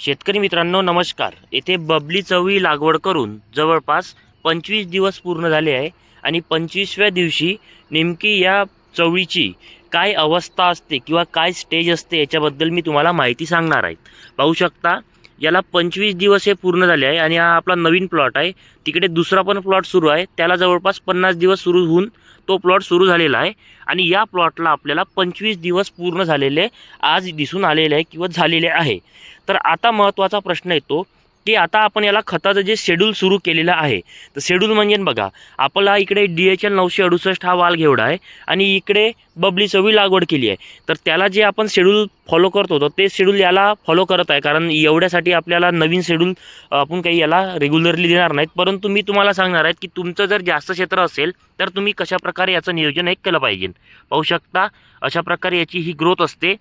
शेतकरी मित्रांनो नमस्कार. येथे बबली चवळी लागवड करून जवळपास पंचवीस दिवस पूर्ण झाले आहे आणि पंचवीसव्या दिवशी नेमकी या चवळीची काय अवस्था असते किंवा काय स्टेज असते याच्याबद्दल मी तुम्हाला माहिती सांगणार आहे. पाहू शकता याला पंचवीस दिवस हे पूर्ण झाले आहे आणि हा आपला नवीन प्लॉट आहे. तिकडे दुसरा पण प्लॉट सुरू आहे. त्याला जवळपास पन्नास दिवस सुरू होऊन तो प्लॉट सुरू झालेला आहे. आणि या प्लॉटला आपल्याला पंचवीस दिवस पूर्ण झालेले आज दिसून आलेले आहे किंवा झालेले आहे. तर आता महत्त्वाचा प्रश्न येतो की आता आपण याला खताचं जे शेड्यूल सुरू केलेलं आहे तर शेड्यूल म्हणजे बघा आपला इकडे डी एच एल नऊशे अडुसष्ट हा वाल घेवडा आहे आणि इकडे बबली चवी लागवड केली आहे. तर त्याला जे आपण शेड्यूल फॉलो करत होतो ते शेड्यूल याला फॉलो करत आहे कारण एवढ्यासाठी आपल्याला नवीन शेड्यूल आपण काही याला रेग्युलरली देणार नाहीत. परंतु मी तुम्हाला सांगणार आहेत की तुमचं जर जास्त क्षेत्र असेल तर तुम्ही कशाप्रकारे याचं नियोजन एक केलं पाहिजे. पाहू शकता अशा प्रकारे याची ही ग्रोथ असते.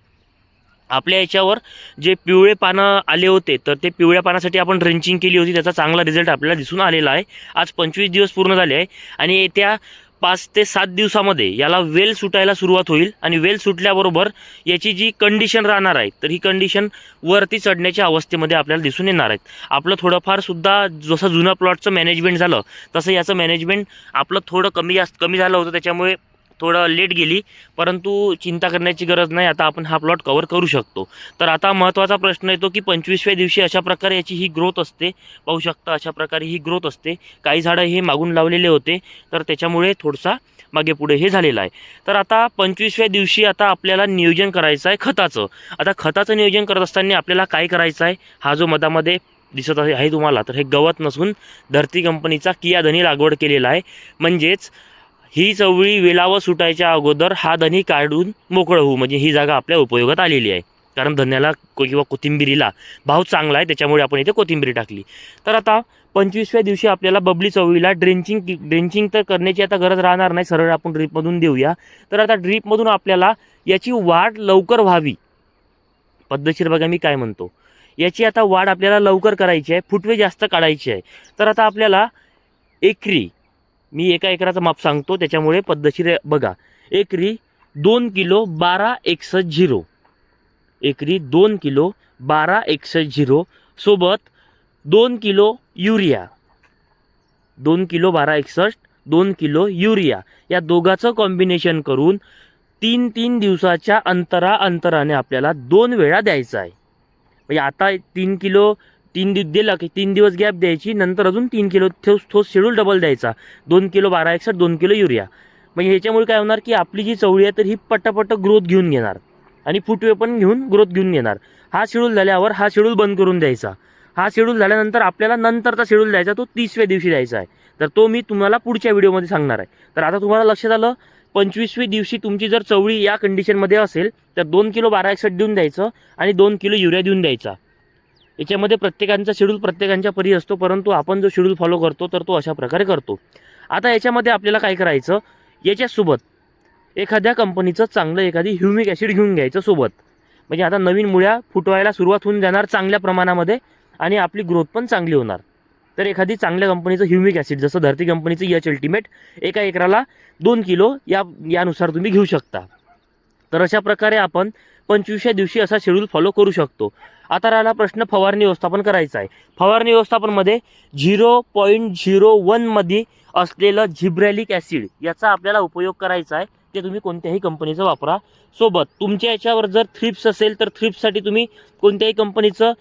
आपल्या याच्यावर जे पिवळे पानं आले होते तर ते पिवळ्या पानासाठी आपण ड्रेंचिंग केली होती. त्याचा चांगला रिझल्ट आपल्याला दिसून आलेला आहे. आज पंचवीस दिवस पूर्ण झाले आहे. आणि येत्या पाच ते सात दिवसामध्ये याला वेल सुटायला सुरुवात होईल. आणि वेल सुटल्याबरोबर याची जी कंडिशन राहणार आहे तर ही कंडिशन वरती चढण्याच्या अवस्थेमध्ये आपल्याला दिसून येणार आहेत. आपलं थोडंफार सुद्धा जसं जुन्या प्लॉटचं मॅनेजमेंट झालं तसं याचं मॅनेजमेंट आपलं थोडं कमी जास्त कमी झालं होतं. त्याच्यामुळे थोडं लेट गेली परंतु चिंता करण्याची गरज नाही. आता आपण हा प्लॉट कवर करू शकतो. तर आता महत्त्वाचा प्रश्न येतो की पंचवीसव्या दिवशी अशा प्रकारे याची ही ग्रोथ असते. पाहू शकता अशा प्रकारे ही ग्रोथ असते. काही झाडं हे मागून लावलेले होते. तर त्याच्यामुळे थोडसा मागे पुढे हे झालेलं आहे. तर आता पंचवीसव्या दिवशी आता आपल्याला नियोजन करायचं आहे खताचं. आता खताचं नियोजन करत असताना आपल्याला काय करायचं आहे? हा जो मधामध्ये दिसत आहे आहे तुम्हाला. तर हे गवत नसून धरती कंपनीचा किया धनी लागवड केलेला आहे. म्हणजेच ही चवळी वेलावर सुटायच्या अगोदर हा धनी काढून मोकळं होऊ म्हणजे ही जागा आपल्या उपयोगात आलेली आहे. कारण धन्याला को- किंवा कोथिंबिरीला भाव चांगला आहे त्याच्यामुळे आपण इथे कोथिंबीरी टाकली. तर आता पंचवीसव्या दिवशी आपल्याला बबली चवळीला ड्रेंचिंग ड्रेंचिंग तर करण्याची आता गरज राहणार नाही सरळ आपण ड्रीपमधून देऊया. तर आता ड्रीपमधून आपल्याला याची वाढ लवकर व्हावी. पद्धतशीर बघा मी काय म्हणतो. याची आता वाढ आपल्याला लवकर करायची आहे फुटवे जास्त काढायचे आहे. तर आता आपल्याला एकरी मी एका एकराचं माप सांगतो त्याच्यामुळे पद्धतशीर बघा एकरी दोन किलो बारा एकसष्ट झिरो. एकरी दोन किलो बारा एकसष्ट झिरो सोबत दोन किलो युरिया. दोन किलो बारा एकसष्ट दोन किलो युरिया. या दोघाचं कॉम्बिनेशन करून तीन तीन दिवसाच्या अंतरा अंतराने आपल्याला दोन वेळा द्यायचं आहे. म्हणजे आता तीन किलो तीन दिव दिला की तीन दिवस गॅप द्यायची नंतर अजून तीन किलो ठोस ठोस शेड्यूल डबल द्यायचा. दोन किलो बारा एकसष्ट दोन किलो युरिया म्हणजे ह्याच्यामुळे काय होणार की आपली जी चवळी आहे तर ही पटापट ग्रोथ घेऊन घेणार. आणि फुटवे पण घेऊन ग्रोथ घेऊन घेणार. हा शेड्यूल झाल्यावर हा शेड्यूल बंद करून द्यायचा. हा शेड्यूल झाल्यानंतर आपल्याला नंतरचा शेड्यूल द्यायचा तो तीसव्या दिवशी द्यायचा आहे. तर तो मी तुम्हाला पुढच्या व्हिडिओमध्ये सांगणार आहे. तर आता तुम्हाला लक्षात आलं पंचवीसवी दिवशी तुमची जर चवळी या कंडिशनमध्ये असेल तर दोन किलो बारा एकसष्ट देऊन द्यायचं आणि दोन किलो युरिया देऊन द्यायचा. याच्यामध्ये प्रत्येकांचा शेड्यूल प्रत्येकांच्या परी असतो परंतु आपण जो शेड्यूल फॉलो करतो तर तो अशा प्रकारे करतो. आता याच्यामध्ये आपल्याला काय करायचं? याच्यासोबत एखाद्या कंपनीचं चांगलं एखादी ह्युमिक ॲसिड घेऊन घ्यायचं सोबत. म्हणजे आता नवीन मुळ्या फुटवायला सुरुवात होऊन जाणार चांगल्या प्रमाणामध्ये आणि आपली ग्रोथ पण चांगली होणार. तर एखादी चांगल्या कंपनीचं ह्युमिक ॲसिड जसं धरती कंपनीचं यच अल्टिमेट एका एकराला दोन किलो या यानुसार तुम्ही घेऊ शकता. तर अशा प्रकारे आपण पंचवीसच्या दिवशी असा शेड्यूल फॉलो करू शकतो. आता राहिला प्रश्न फवारणी व्यवस्थापन करायचा आहे. फवारणी व्यवस्थापनमध्ये झिरो पॉईंट झिरो वनमध्ये असलेलं झिब्रॅलिक ॲसिड याचा आपल्याला उपयोग करायचा आहे. ते तुम्ही कोणत्याही कंपनीचं वापरा. सोबत तुमच्या याच्यावर जर थ्रिप्स असेल तर थ्रिप्ससाठी तुम्ही कोणत्याही कंपनीचं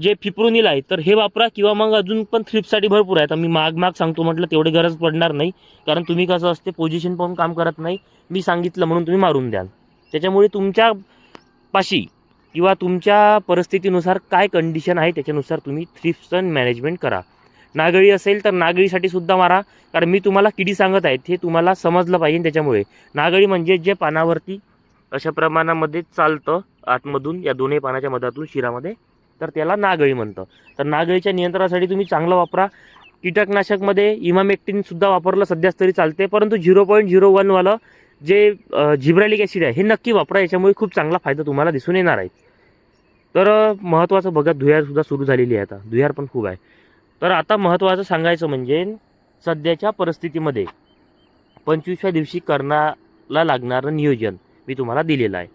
जे फिप्रोनिल आहे तर हे वापरा किंवा मग अजून पण थ्रिप्ससाठी भरपूर आहे. तर मी माग माग सांगतो म्हटलं तेवढी गरज पडणार नाही. कारण तुम्ही कसं असते पोझिशन पाहून काम करत नाही. मी सांगितलं म्हणून तुम्ही मारून द्याल. त्याच्यामुळे तुमच्या पाशी किंवा तुमच्या परिस्थितीनुसार काय कंडिशन आहे त्याच्यानुसार तुम्ही थ्रिप्सन मॅनेजमेंट करा. नागळी असेल तर नागळीसाठी सुद्धा मारा. कारण मी तुम्हाला किडी सांगत आहे ते तुम्हाला समजलं पाहिजे त्याच्यामुळे. नागळी म्हणजे जे पानावरती अशा प्रमाणामध्ये चालतं आतमधून या दोन्ही पानाच्या मधातून शिरामध्ये तर त्याला नागळी म्हणतं. तर नागळीच्या नियंत्रणासाठी तुम्ही चांगलं वापरा. कीटकनाशकमध्ये इमामेक्टिनसुद्धा वापरलं सध्याच तरी चालते परंतु झिरो पॉईंट झिरो वनवालं जे जिब्रॅलिक ॲसिड आहे हे नक्की वापरा याच्यामुळे खूप चांगला फायदा तुम्हाला दिसून येणार आहे. तर महत्त्वाचं बघा धुयारसुद्धा सुरू झालेली आहे आता. धुयार पण खूप आहे. तर आता महत्त्वाचं सांगायचं म्हणजे सध्याच्या परिस्थितीमध्ये पंचवीसव्या दिवशी करणाला लागणारं नियोजन मी तुम्हाला दिलेलं आहे.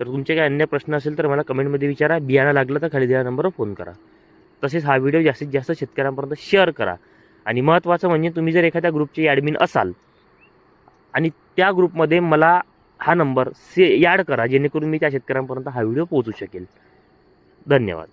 तर तुमचे काही अन्य प्रश्न असेल तर मला कमेंटमध्ये विचारा. बियाणं लागलं तर खाली दिलेल्या नंबरवर फोन करा. तसेच हा व्हिडिओ जास्तीत जास्त शेतकऱ्यांपर्यंत शेअर करा. आणि महत्त्वाचं म्हणजे तुम्ही जर एखाद्या ग्रुपचे ॲडमिन असाल आणि त्या ग्रुपमध्ये मला हा नंबर से ॲड करा जेणेकरून मी त्या शेतकऱ्यांपर्यंत हा व्हिडिओ पोहोचू शकेल. धन्यवाद.